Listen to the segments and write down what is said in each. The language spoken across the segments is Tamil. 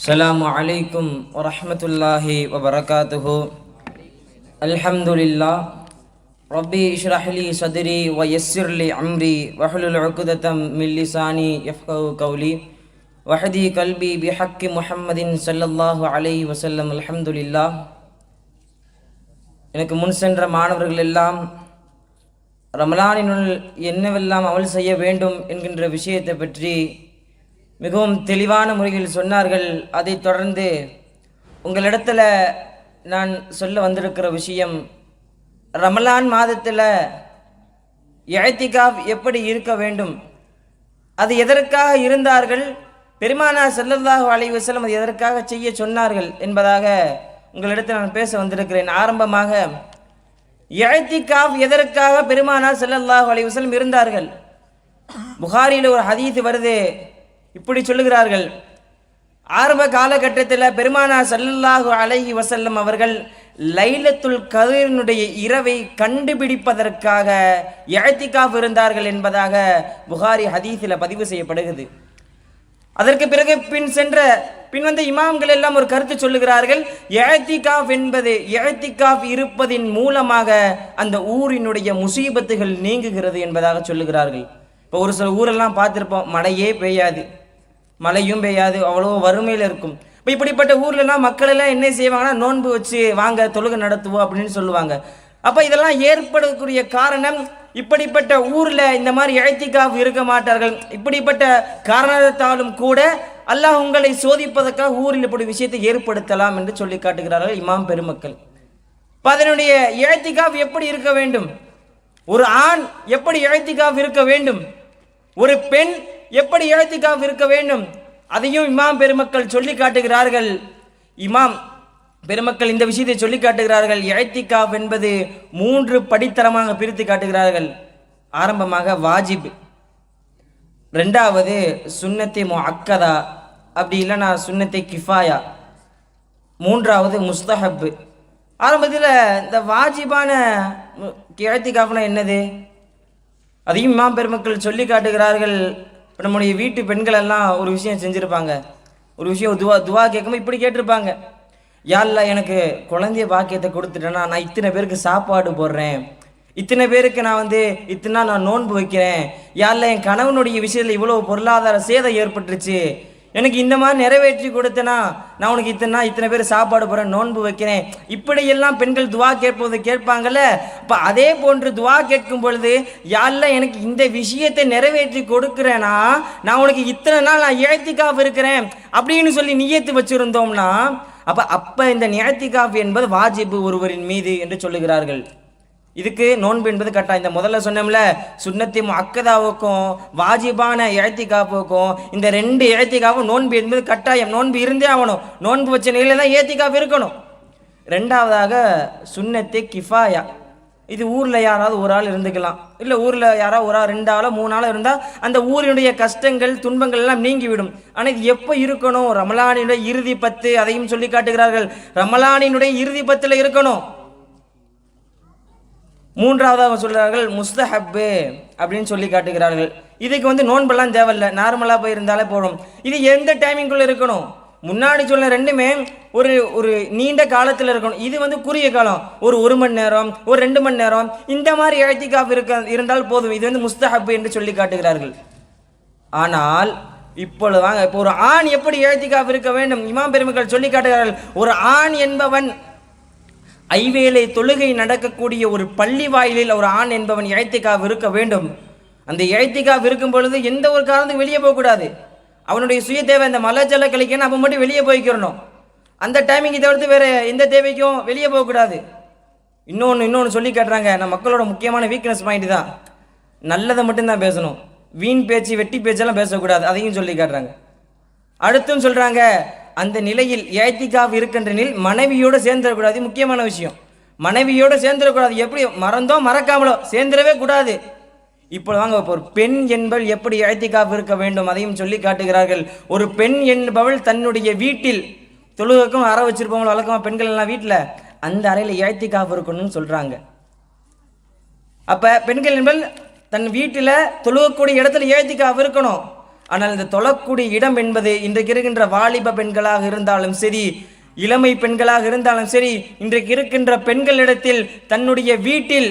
السلام عليكم ورحمة الله وبركاته الحمد لله ربي اشرح لي صدري ويسر لي أمري واحلل عقدة من لساني يفقه قولي وحدي قلبي بحق محمد صلى الله عليه وسلم الحمد لله எனக்கு முன் சென்ற மாணவர்கள் எல்லாம் ரமலானினுள் என்னவெல்லாம் அமல் செய்ய வேண்டும் என்கின்ற விஷயத்தை பற்றி மிகவும் தெளிவான முறையில் சொன்னார்கள். அதைத் தொடர்ந்து உங்களிடத்தில் நான் சொல்ல வந்திருக்கிற விஷயம் ரமலான் மாதத்தில் இழத்திகாப் எப்படி இருக்க வேண்டும்? அது எதற்காக இருந்தார்கள்? பெருமானா செல்லதாக அலைஹி செல்லும் அது எதற்காக செய்ய சொன்னார்கள் என்பதாக உங்களிடத்தில் நான் பேச வந்திருக்கிறேன். ஆரம்பமாக இழத்திகாப் எதற்காக பெருமானார் செல்லல்லாஹ் அலைஹி இருந்தார்கள்? புகாரியில் ஒரு ஹதீத் வருது. இப்படி சொல்லுகிறார்கள். ஆரம்ப காலகட்டத்தில் பெருமானா ஸல்லல்லாஹு அலஹி வசல்லம் அவர்கள் லைலத்துல் கதிரினுடைய இரவை கண்டுபிடிப்பதற்காக இழத்திகாப் இருந்தார்கள் என்பதாக புகாரி ஹதீஸில் பதிவு செய்யப்படுகிறது. அதற்கு பிறகு பின் சென்ற பின் வந்த இமாம்கள் எல்லாம் ஒரு கருத்து சொல்லுகிறார்கள் இழத்திகாஃப் என்பது இழத்திகாஃப் இருப்பதின் மூலமாக அந்த ஊரினுடைய முசீபத்துகள் நீங்குகிறது என்பதாக சொல்லுகிறார்கள். இப்போ ஒரு சில ஊரெல்லாம் பார்த்துருப்போம் மழையே பெய்யாது. மழையும் பெய்யாது அவ்வளோ வறுமையில் இருக்கும். இப்போ இப்படிப்பட்ட ஊர்லலாம் மக்கள் எல்லாம் என்ன செய்வாங்கன்னா நோன்பு வச்சு வாங்க தொழுகை நடத்துவோம் அப்படின்னு சொல்லுவாங்க. அப்போ இதெல்லாம் ஏற்படக்கூடிய காரணம் இப்படிப்பட்ட ஊரில் இந்த மாதிரி இழைத்திக்காக இருக்க மாட்டார்கள். இப்படிப்பட்ட காரணத்தாலும் கூட அல்லாஹ் உங்களை சோதிப்பதற்காக ஊரில் இப்படி விஷயத்தை ஏற்படுத்தலாம் என்று சொல்லி காட்டுகிறார்கள் இமாம் பெருமக்கள். இப்போ அதனுடைய இழைத்திக்காவ் எப்படி இருக்க வேண்டும்? ஒரு ஆண் எப்படி இழைத்திக்காவ் இருக்க வேண்டும்? ஒரு பெண் எப்படி இழைத்திக்காவ் இருக்க வேண்டும்? அதையும் இமாம் பெருமக்கள் சொல்லி காட்டுகிறார்கள். இமாம் பெருமக்கள் இந்த விஷயத்தை சொல்லி காட்டுகிறார்கள். இழைத்திக்காவ் என்பது மூன்று படித்தரமாக பிரித்து காட்டுகிறார்கள். ஆரம்பமாக வாஜிப். ரெண்டாவது சுன்னத்தி அக்கதா அப்படி இல்லைனா சுன்னத்தை கிஃபாயா. மூன்றாவது முஸ்தஹப். ஆரம்பத்தில் இந்த வாஜிபான இழைத்திக்காஃப்னா என்னது? அதையும் இமாம் பெருமக்கள் சொல்லி காட்டுகிறார்கள். இப்போ நம்முடைய வீட்டு பெண்கள் எல்லாம் ஒரு விஷயம் செஞ்சுருப்பாங்க. ஒரு விஷயம் துவா துவா கேட்கும்போது இப்படி கேட்டிருப்பாங்க. யாரில் எனக்கு குழந்தைய பாக்கியத்தை கொடுத்துட்டேன்னா நான் இத்தனை பேருக்கு சாப்பாடு போடுறேன். இத்தனை பேருக்கு நான் வந்து இத்தனை நான் நோன்பு வைக்கிறேன். யாரில் என் கணவனுடைய விஷயத்தில் இவ்வளோ பொருளாதார சேதம் ஏற்பட்டுருச்சு. எனக்கு இந்த மாதிரி நிறைவேற்றி கொடுத்தனா? நான் உனக்கு இத்தனை நாள் இத்தனை பேர் சாப்பாடு போகிறேன் நோன்பு வைக்கிறேன். இப்படியெல்லாம் பெண்கள் துவா கேட்பது கேட்பாங்கல்ல? அப்போ அதே போன்று துவா கேட்கும் பொழுது யாரெல்லாம் எனக்கு இந்த விஷயத்தை நிறைவேற்றி கொடுக்குறேனா? நான் உனக்கு இத்தனை நாள் நான் இழத்திக்காக இருக்கிறேன். அப்படின்னு சொல்லி நியத்து வச்சுருந்தோம்னா அப்போ அப்போ இந்த நியத்திகாஃப் என்பது வாஜிபு ஒருவரின் மீது என்று சொல்லுகிறார்கள். இதுக்கு நோன்பு என்பது கட்டாயம். இந்த முதல்ல சொன்னோம்ல சுண்ணத்தி அக்கதாவுக்கும் வாஜிபான இழத்திகாப்புக்கும் இந்த ரெண்டு இழத்திகாவும் நோன்பு என்பது கட்டாயம். நோன்பு இருந்தே ஆகணும். நோன்பு வச்ச நிலையில தான் ஏத்திகாப் இருக்கணும். ரெண்டாவதாக சுண்ணத்தி கிஃபாயா. இது ஊரில் யாராவது ஒரு ஆள் இருந்துக்கலாம். இல்லை ஊரில் யாராவது ஒரு ஆள் ரெண்டு ஆளோ மூணு ஆளோ இருந்தால் அந்த ஊரினுடைய கஷ்டங்கள் துன்பங்கள் எல்லாம் நீங்கிவிடும். ஆனால் இது எப்போ இருக்கணும்? ரமலானினுடைய இறுதி பத்து அதையும் சொல்லி காட்டுகிறார்கள். ரமலானினுடைய இறுதி பத்தில் இருக்கணும். மூன்றாவதாக சொல்கிறார்கள் முஸ்தஹப்பு அப்படின்னு சொல்லி காட்டுகிறார்கள். இதுக்கு வந்து நோன்பெல்லாம் தேவையில்லை. நார்மலாக போய் இருந்தாலே போதும். இது எந்த டைமிங்குள்ளே இருக்கணும்? முன்னாடி சொன்ன ரெண்டுமே ஒரு ஒரு நீண்ட காலத்தில் இருக்கணும். இது வந்து குறுகிய காலம். ஒரு ஒரு மணி நேரம் ஒரு ரெண்டு மணி நேரம். இந்த மாதிரி இழத்திக்காப் இருக்க இருந்தால் போதும். இது வந்து முஸ்தஹப்பு என்று சொல்லி காட்டுகிறார்கள். ஆனால் இப்பொழுது வாங்க இப்போ ஒரு ஆண் எப்படி இழத்திக்காப் இருக்க வேண்டும்? இமாம் பெருமக்கள் சொல்லி காட்டுகிறார்கள் ஒரு ஆண் என்பவன் ஐவேளை தொழுகை நடக்கக்கூடிய ஒரு பள்ளி வாயிலில் ஒரு ஆண் என்பவன் இழைத்திக்காக இருக்க வேண்டும். அந்த இழைத்திக்காக இருக்கும் பொழுது எந்த ஒரு காரணத்துக்கு வெளியே போகக்கூடாது அவனுடைய சுய தேவை இந்த மலை ஜல கழிக்கணும் அப்போ மட்டும் வெளியே போய்க்கிறணும். அந்த டைமிங்கை தவிர்த்து வேறு எந்த தேவைக்கும் வெளியே போகக்கூடாது இன்னொன்று இன்னொன்று சொல்லி காட்டுறாங்க. நம்ம மக்களோட முக்கியமான வீக்னஸ் பாயிண்ட் தான். நல்லதை மட்டும்தான் பேசணும். வீண் பேச்சு வெட்டி பேச்செல்லாம் பேசக்கூடாது அதையும் சொல்லி காட்டுறாங்க. அடுத்தும் சொல்கிறாங்க அந்த நிலையில் ஏத்திகாவ் இருக்கின்றனில் மனைவியோடு சேர்ந்துடக்கூடாது. முக்கியமான விஷயம். மனைவியோடு சேர்ந்துடக்கூடாது. எப்படி? மறந்தோ மறக்காமலோ சேர்ந்துடவே கூடாது. இப்போ வாங்க இப்போ ஒரு பெண் என்பவள் எப்படி ஏத்திகாவ் இருக்க வேண்டும்? அதையும் சொல்லி காட்டுகிறார்கள். ஒரு பெண் என்பவள் தன்னுடைய வீட்டில் தொழுகைக்கும் அறை வச்சிருப்பவங்கள வழக்கமாக பெண்கள் எல்லாம் வீட்டில் அந்த அறையில் ஏத்திகாவ் இருக்கணும்னு சொல்கிறாங்க அப்போ பெண்கள் என்பவள் தன் வீட்டில் தொழுகக்கூடிய இடத்துல ஏத்திக்காவ் இருக்கணும். ஆனால் இந்த தொழக்கூடிய இடம் என்பது இன்றைக்கு இருக்கின்ற வாலிப பெண்களாக இருந்தாலும் சரி இளமை பெண்களாக இருந்தாலும் சரி இன்றைக்கு இருக்கின்ற பெண்களிடத்தில் தன்னுடைய வீட்டில்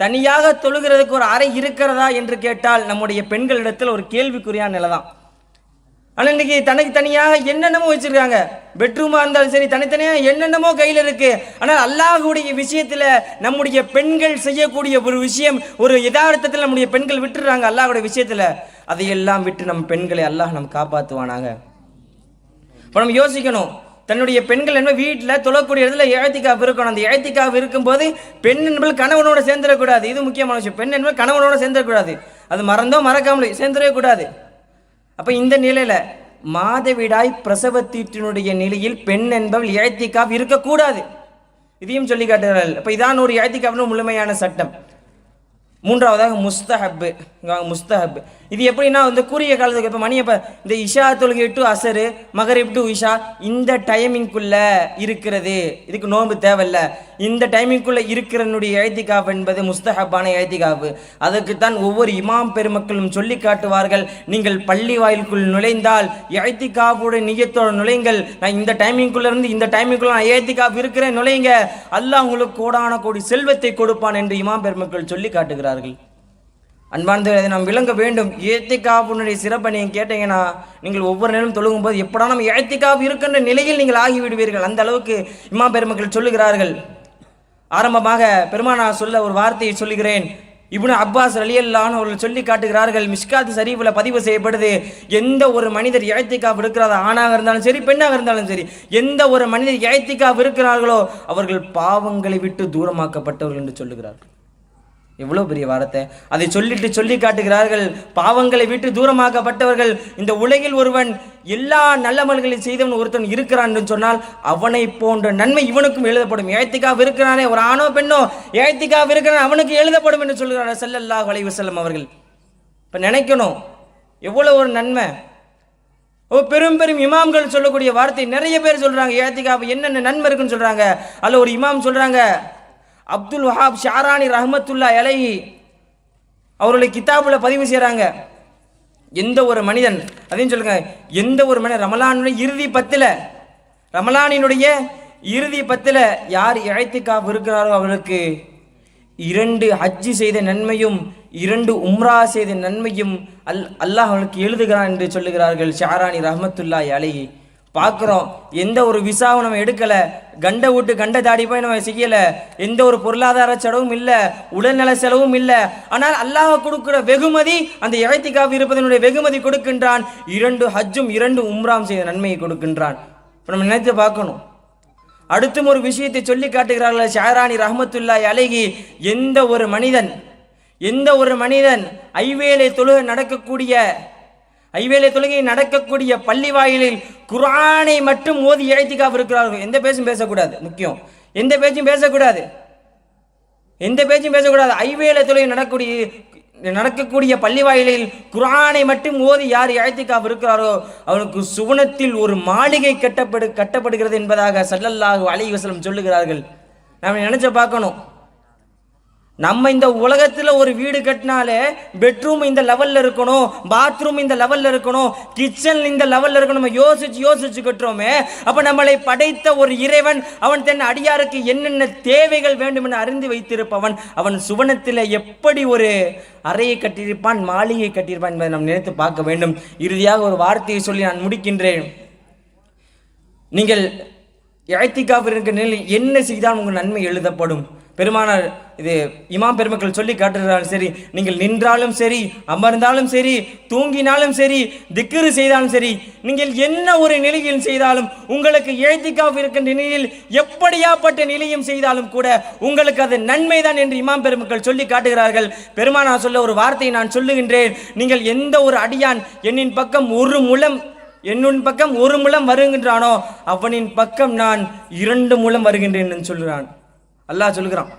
தனியாக தொழுகிறதுக்கு ஒரு அறை இருக்கிறதா என்று கேட்டால் நம்முடைய பெண்களிடத்தில் ஒரு கேள்விக்குறியான நிலை தான் ஆனால் இன்னைக்கு தனக்கு தனியாக என்னென்னமோ வச்சிருக்காங்க. பெட்ரூமாக இருந்தாலும் சரி தனித்தனியாக என்னென்னமோ கையில் இருக்கு. ஆனால் அல்லாஹுடைய விஷயத்தில் நம்முடைய பெண்கள் செய்யக்கூடிய ஒரு விஷயம் ஒரு யதார்த்தத்தில் நம்முடைய பெண்கள் விட்டுறாங்க அல்லாஹுடைய விஷயத்தில். அதையெல்லாம் விட்டு நம் பெண்களை அல்லாஹ் நம்ம காப்பாற்றுவானாங்க இப்போ நம்ம யோசிக்கணும். தன்னுடைய பெண்கள் என்ன வீட்டில் தொழக்கூடிய இடத்துல இழத்திக்காப்பு இருக்கணும். அந்த இழத்திக்காப்பு இருக்கும்போது பெண் என்பது கணவனோட சேர்ந்துடக்கூடாது. இது முக்கியமான விஷயம். பெண் என்பது கணவனோட சேர்ந்துடக்கூடாது. அது மறந்தோ மறக்காமலே சேர்ந்துடவே கூடாது அப்போ இந்த நிலையில் மாதவிடாய் பிரசவத்தீட்டினுடைய நிலையில் பெண் என்பவள் இழத்திக்காப்பு இருக்கக்கூடாது. இதையும் சொல்லி காட்டுகிறார்கள். இப்போ இதான் ஒரு இழத்திக்காப்புன்னு முழுமையான சட்டம். மூன்றாவதாக முஸ்தஹப்பு. முஸ்தஹப்பு. இது எப்படின்னா வந்து கூறிய காலத்துக்கு இப்போ மணி இப்போ இந்த இஷா தொழுகை டு அசரு மகரிப் டு இஷா இந்த டைமிங்குள்ளே இருக்கிறது. இதுக்கு நோன்பு தேவையில்ல. இந்த டைமிங்குள்ளே இருக்கிறனுடைய எழுத்திக்காப் என்பது முஸ்தஹப்பான எழுத்திக்காப்பு அதற்குத்தான் ஒவ்வொரு இமாம் பெருமக்களும் சொல்லி காட்டுவார்கள். நீங்கள் பள்ளி வாயிலுக்குள் நுழைந்தால் எழுத்திக்காப்புடைய நியத்தோட நுழைங்கள் நான் இந்த டைமிங்குள்ளே இருந்து இந்த டைமிங்குள்ள நான் எழுத்திக்காப்பு இருக்கிறேன் நுழைங்க அல்லாஹ் உங்களுக்கு கோடான கோடி செல்வத்தை கொடுப்பான் என்று இமாம் பெருமக்கள் சொல்லி காட்டுகிறார்கள். அன்பானது அதை நாம் விளங்க வேண்டும். ஏத்திகாப்புனுடைய சிறப்பை நீங்கள் கேட்டீங்கன்னா நீங்கள் ஒவ்வொரு நேரம் தொழுகும் போது எப்படா நம்ம ஏத்திகாப்பு இருக்கின்ற நிலையில் நீங்கள் ஆகிவிடுவீர்கள். அந்த அளவுக்கு இம்மா பெருமக்கள் சொல்லுகிறார்கள். ஆரம்பமாக பெருமானா சொல்ல ஒரு வார்த்தையை சொல்லுகிறேன். இப்னு அப்பாஸ் அலியல்லான்னு அவர்கள் சொல்லி காட்டுகிறார்கள் மிஷ்காத் சரீஃபில் பதிவு செய்யப்படுது. எந்த ஒரு மனிதர் ஏத்திக்காப் இருக்கிறார் ஆணாக இருந்தாலும் சரி பெண்ணாக இருந்தாலும் சரி எந்த ஒரு மனிதர் ஏத்திக்காப் இருக்கிறார்களோ அவர்கள் பாவங்களை விட்டு தூரமாக்கப்பட்டவர்கள் என்று சொல்லுகிறார்கள். எவ்வளோ பெரிய வார்த்தை. அதை சொல்லிட்டு சொல்லி காட்டுகிறார்கள். பாவங்களை விட்டு தூரமாக்கப்பட்டவர்கள். இந்த உலகில் ஒருவன் எல்லா நல்லமல்களையும் செய்தவன் ஒருத்தன் இருக்கிறான் என்று சொன்னால் அவனை போன்ற நன்மை இவனுக்கும் எழுதப்படும். ஏத்திக்காக இருக்கிறானே ஒரு ஆணோ பெண்ணோ ஏத்திக்காக இருக்கிறான் அவனுக்கு எழுதப்படும் என்று சொல்கிறார் செல்லல்லா அலைஹி செல்லம் அவர்கள். இப்போ நினைக்கணும் எவ்வளோ ஒரு நன்மை. ஓ பெரும் பெரும் இமாம்கள் சொல்லக்கூடிய வார்த்தை நிறைய பேர் சொல்கிறாங்க ஏத்திகாப் என்னென்ன நன்மை இருக்குன்னு சொல்கிறாங்க அல்ல ஒரு இமாம் சொல்கிறாங்க அப்துல் வஹாப் ஷாரானி ரஹமத்துல்லா இலகி அவருடைய கித்தாபில் பதிவு செய்கிறாங்க எந்த ஒரு மனிதன் அதையும் சொல்லுங்க எந்த ஒரு மனிதன் ரமலானுடைய இறுதி பத்தில் ரமலானினுடைய இறுதி பத்தில் யார் இழைத்துக்காப் இருக்கிறாரோ அவருக்கு இரண்டு ஹஜ்ஜி செய்த நன்மையும் இரண்டு உம்ரா செய்த நன்மையும் அல் அல்லாஹ் அவனுக்கு எழுதுகிறான் என்று சொல்லுகிறார்கள் ஷாரானி ரஹமத்துல்லா அலைஹி. பார்க்குறோம். எந்த ஒரு விசாவும் நம்ம எடுக்கலை. கண்டை விட்டு கண்டை தாடி போய் நம்ம செய்யலை எந்த ஒரு பொருளாதார செலவும் இல்லை. உடல்நல செலவும் இல்லை. ஆனால் அல்லாஹ் கொடுக்குற வெகுமதி அந்த இறைத்திக்காக இருப்பதனுடைய வெகுமதி கொடுக்கின்றான். இரண்டு ஹஜ்ஜும் இரண்டு உம்ராம் செய்த நன்மையை கொடுக்கின்றான். இப்போ நம்ம நினைத்து பார்க்கணும். அடுத்தும் ஒரு விஷயத்தை சொல்லி காட்டுகிறார்கள். ஷாராணி ரஹமத்துல்லாய் அழகி எந்த ஒரு மனிதன் எந்த ஒரு மனிதன் ஐவேலை தொழுகை நடக்கக்கூடிய ஐவேலை தொழுகை நடக்கக்கூடிய பள்ளி வாயிலில் குரானை மட்டும் ஓதி இழைத்திக்காக இருக்கிறார்கள் எந்த பேச்சும் பேசக்கூடாது. முக்கியம். எந்த பேச்சும் பேசக்கூடாது. எந்த பேச்சும் பேசக்கூடாது. ஐவேலை தொழுகை நடக்கக்கூடிய நடக்கக்கூடிய பள்ளி வாயிலில் குரானை மட்டும் ஓதி யார் இழைத்திக்காக இருக்கிறாரோ அவனுக்கு சுவனத்தில் ஒரு மாளிகை கட்டப்படு கட்டப்படுகிறது என்பதாக சல்லல்லாஹு அலைஹி சொல்லுகிறார்கள். நாம் நினைச்ச பார்க்கணும். நம்ம இந்த உலகத்தில் ஒரு வீடு கட்டினாலே பெட்ரூம் இந்த லெவலில் இருக்கணும் பாத்ரூம் இந்த லெவலில் இருக்கணும் கிச்சன் இந்த லெவலில் இருக்கணும். நம்ம யோசிச்சு யோசிச்சு கட்டுறோமே. அப்போ நம்மளை படைத்த ஒரு இறைவன் அவன் தன் அடியாருக்கு என்னென்ன தேவைகள் வேண்டும் என அறிந்து வைத்திருப்பவன் அவன் சுவனத்தில் எப்படி ஒரு அறையை கட்டியிருப்பான் மாளிகை கட்டியிருப்பான் என்பதை நாம் நினைத்து பார்க்க வேண்டும். இறுதியாக ஒரு வார்த்தையை சொல்லி நான் முடிக்கின்றேன். நீங்கள் இழைத்திக்காக இருக்கிற நிலையில் என்ன செய்தால் உங்கள் நன்மை எழுதப்படும்? பெருமானார் இது இமாம் பெருமக்கள் சொல்லி காட்டுகிறாலும் சரி நீங்கள் நின்றாலும் சரி அமர்ந்தாலும் சரி தூங்கினாலும் சரி திக்கிறு செய்தாலும் சரி நீங்கள் என்ன ஒரு நிலையில் செய்தாலும் உங்களுக்கு எழுத்திக்காக இருக்கின்ற நிலையில் எப்படியாப்பட்ட நிலையும் செய்தாலும் கூட உங்களுக்கு அது நன்மைதான் என்று இமாம் பெருமக்கள் சொல்லி காட்டுகிறார்கள். பெருமானார் சொல்ல ஒரு வார்த்தையை நான் சொல்லுகின்றேன். நீங்கள் எந்த ஒரு அடியான் என்னின் பக்கம் ஒரு முலம் என்னுன் பக்கம் ஒரு முலம் வருகின்றானோ அவனின் பக்கம் நான் இரண்டு முலம் வருகின்றேன் என்று சொல்கிறான். அல்லாஹ் சொல்கிறான்.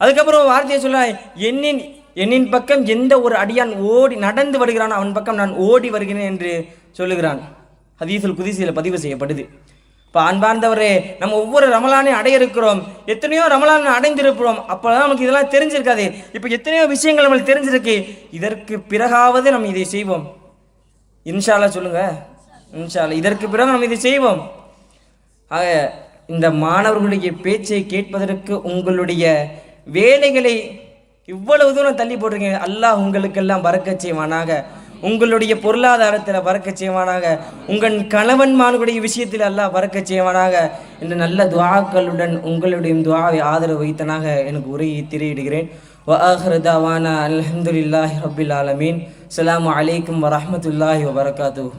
அதுக்கப்புறம் வார்த்தையை சொல்ல என்னின் என்னின் பக்கம் எந்த ஒரு அடியான் ஓடி நடந்து வருகிறானோ அவன் பக்கம் நான் ஓடி வருகிறேன் என்று சொல்லுகிறான். ஹதீசுல் குதிசியில் பதிவு செய்யப்படுது. இப்போ அன்பார்ந்தவரே நம்ம ஒவ்வொரு ரமலானையும் அடைய இருக்கிறோம் எத்தனையோ ரமலான் அடைந்திருக்கிறோம் அப்போதான் நமக்கு இதெல்லாம் தெரிஞ்சிருக்காது. இப்போ எத்தனையோ விஷயங்கள் நம்மளுக்கு தெரிஞ்சிருக்கு. இதற்கு பிறகாவது நம்ம இதை செய்வோம். இன்ஷாலா சொல்லுங்க. இன்ஷாலா இதற்கு பிறகு நம்ம இதை செய்வோம். ஆக இந்த மாணவர்களுடைய பேச்சை கேட்பதற்கு உங்களுடைய வேலைகளை இவ்வளவு தூரம் தள்ளி போட்டிருக்கீங்க. அல்லாஹ் உங்களுக்கெல்லாம் பறக்க செய்வானாக. உங்களுடைய பொருளாதாரத்தில் வரக்க செய்வானாக. உங்கள் கணவன் மானுடைய விஷயத்தில் அல்லாஹ் வறக்க செய்வானாக. என்ற நல்ல துவாக்களுடன் உங்களுடைய துவாவை ஆதரவு வைத்தனாக எனக்கு உரையை திரையிடுகிறேன். வாஹருதாவானா அலமதுல்லாஹி ரபில் ஆலமீன். அலாம் அலைக்கும் வரமத்துல்லாஹி வபர்காத்து